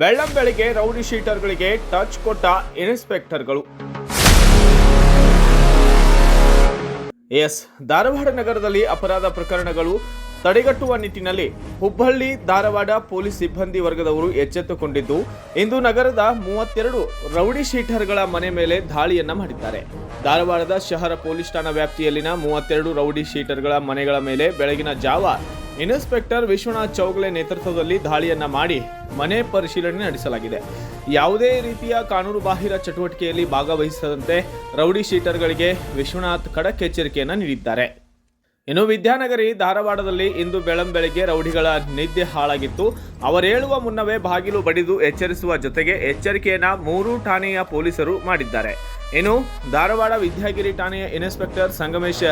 ಬೆಳ್ಳಂಬೆಳಿಗ್ಗೆ rowdy ಶೀಟರ್ಗಳಿಗೆ touch ಕೊಟ್ಟ ಇನ್ಸ್ಪೆಕ್ಟರ್ಗಳು. S, Dharwad ನಗರದಲ್ಲಿ ಅಪರಾಧ ಪ್ರಕರಣಗಳು ತಡೆಗಟ್ಟುವ ನಿಟ್ಟಿನಲ್ಲಿ ಹುಬ್ಬಳ್ಳಿ, ಧಾರವಾಡ ಪೊಲೀಸ್ ಸಿಬ್ಬಂದಿ ವರ್ಗದವರು ಎಚ್ಚೆತ್ತುಕೊಂಡಿದ್ದು, ಇಂದು ನಗರದ ಮೂವತ್ತೆರಡು ರೌಡಿ ಶೀಟರ್ಗಳ ಮನೆ ಮೇಲೆ ದಾಳಿಯನ್ನ ಮಾಡಿದ್ದಾರೆ. ಧಾರವಾಡದ ಶಹರ ಪೊಲೀಸ್ ಠಾಣಾ ವ್ಯಾಪ್ತಿಯಲ್ಲಿನ ಮೂವತ್ತೆರಡು ರೌಡಿ ಶೀಟರ್ಗಳ ಮನೆಗಳ ಮೇಲೆ ಬೆಳಗಿನ ಜಾವ ಇನ್ಸ್ಪೆಕ್ಟರ್ ವಿಶ್ವನಾಥ್ ಚೌಗಲೆ ನೇತೃತ್ವದಲ್ಲಿ ದಾಳಿಯನ್ನ ಮಾಡಿ ಮನೆ ಪರಿಶೀಲನೆ ನಡೆಸಲಾಗಿದೆ. ಯಾವುದೇ ರೀತಿಯ ಕಾನೂನು ಬಾಹಿರ ಚಟುವಟಿಕೆಯಲ್ಲಿ ಭಾಗವಹಿಸದಂತೆ ರೌಡಿ ಶೀಟರ್ಗಳಿಗೆ ವಿಶ್ವನಾಥ್ ಖಡಕ್ ಎಚ್ಚರಿಕೆಯನ್ನು ನೀಡಿದ್ದಾರೆ. ಇನ್ನು ವಿದ್ಯಾನಗರಿ ಧಾರವಾಡದಲ್ಲಿ ಇಂದು ಬೆಳಂಬೆಳಗ್ಗೆ ರೌಡಿಗಳ ನಿದ್ದೆ ಹಾಳಾಗಿತ್ತು. ಅವರೇಳುವ ಮುನ್ನವೇ ಬಾಗಿಲು ಬಡಿದು ಎಚ್ಚರಿಸುವ ಜೊತೆಗೆ ಎಚ್ಚರಿಕೆಯನ್ನ ಮೂರು ಠಾಣೆಯ ಪೊಲೀಸರು ಮಾಡಿದ್ದಾರೆ. ಇನ್ನು ಧಾರವಾಡ ವಿದ್ಯಾಗಿರಿ ಠಾಣೆಯ ಇನ್ಸ್ಪೆಕ್ಟರ್ ಸಂಗಮೇಶ್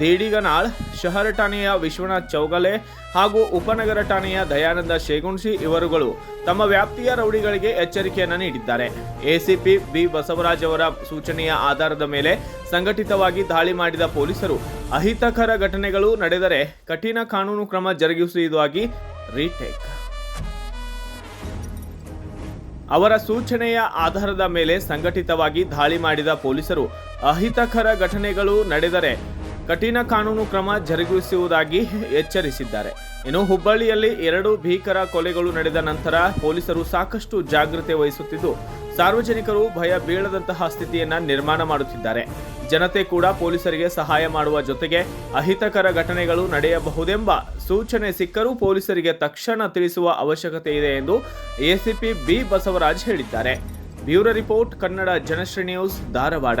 ದೇಡಿಗನಾಳ್ ಶಹರ ಠಾಣೆಯ ವಿಶ್ವನಾಥ್ ಚೌಗಲೆ ಹಾಗೂ ಉಪನಗರ ಠಾಣೆಯ ದಯಾನಂದ ಶೇಗುಣ್ಸಿ ಇವರುಗಳು ತಮ್ಮ ವ್ಯಾಪ್ತಿಯ ರೌಡಿಗಳಿಗೆ ಎಚ್ಚರಿಕೆಯನ್ನು ನೀಡಿದ್ದಾರೆ. ಎಸಿಪಿ ಬಿ ಬಸವರಾಜ್ ಅವರ ಸೂಚನೆಯ ಆಧಾರದ ಮೇಲೆ ಸಂಘಟಿತವಾಗಿ ದಾಳಿ ಮಾಡಿದ ಪೊಲೀಸರು ಅಹಿತಕರ ಘಟನೆಗಳು ನಡೆದರೆ ಕಠಿಣ ಕಾನೂನು ಕ್ರಮ ಜರುಗಿಸುವುದಾಗಿ ರೀಟೇಕ್. ಅವರ ಸೂಚನೆಯ ಆಧಾರದ ಮೇಲೆ ಸಂಘಟಿತವಾಗಿ ದಾಳಿ ಮಾಡಿದ ಪೊಲೀಸರು ಅಹಿತಕರ ಘಟನೆಗಳು ನಡೆದರೆ ಕಠಿಣ ಕಾನೂನು ಕ್ರಮ ಜರುಗಿಸುವುದಾಗಿ ಎಚ್ಚರಿಸಿದ್ದಾರೆ. ಇನ್ನು ಹುಬ್ಬಳ್ಳಿಯಲ್ಲಿ ಎರಡು ಭೀಕರ ಕೊಲೆಗಳು ನಡೆದ ನಂತರ ಪೊಲೀಸರು ಸಾಕಷ್ಟು ಜಾಗೃತೆ ವಹಿಸುತ್ತಿದ್ದು, ಸಾರ್ವಜನಿಕರು ಭಯ ಬೀಳದಂತಹ ಸ್ಥಿತಿಯನ್ನ ನಿರ್ಮಾಣ ಮಾಡುತ್ತಿದ್ದಾರೆ. ಜನತೆ ಕೂಡ ಪೊಲೀಸರಿಗೆ ಸಹಾಯ ಮಾಡುವ ಜೊತೆಗೆ ಅಹಿತಕರ ಘಟನೆಗಳು ನಡೆಯಬಹುದೆಂಬ ಸೂಚನೆ ಸಿಕ್ಕರೂ ಪೊಲೀಸರಿಗೆ ತಕ್ಷಣ ತಿಳಿಸುವ ಅವಶ್ಯಕತೆ ಇದೆ ಎಂದು ಎಸಿಪಿ ಬಿ ಬಸವರಾಜ್ ಹೇಳಿದ್ದಾರೆ. Bureau report, Kannada Janashree news, Dharwad.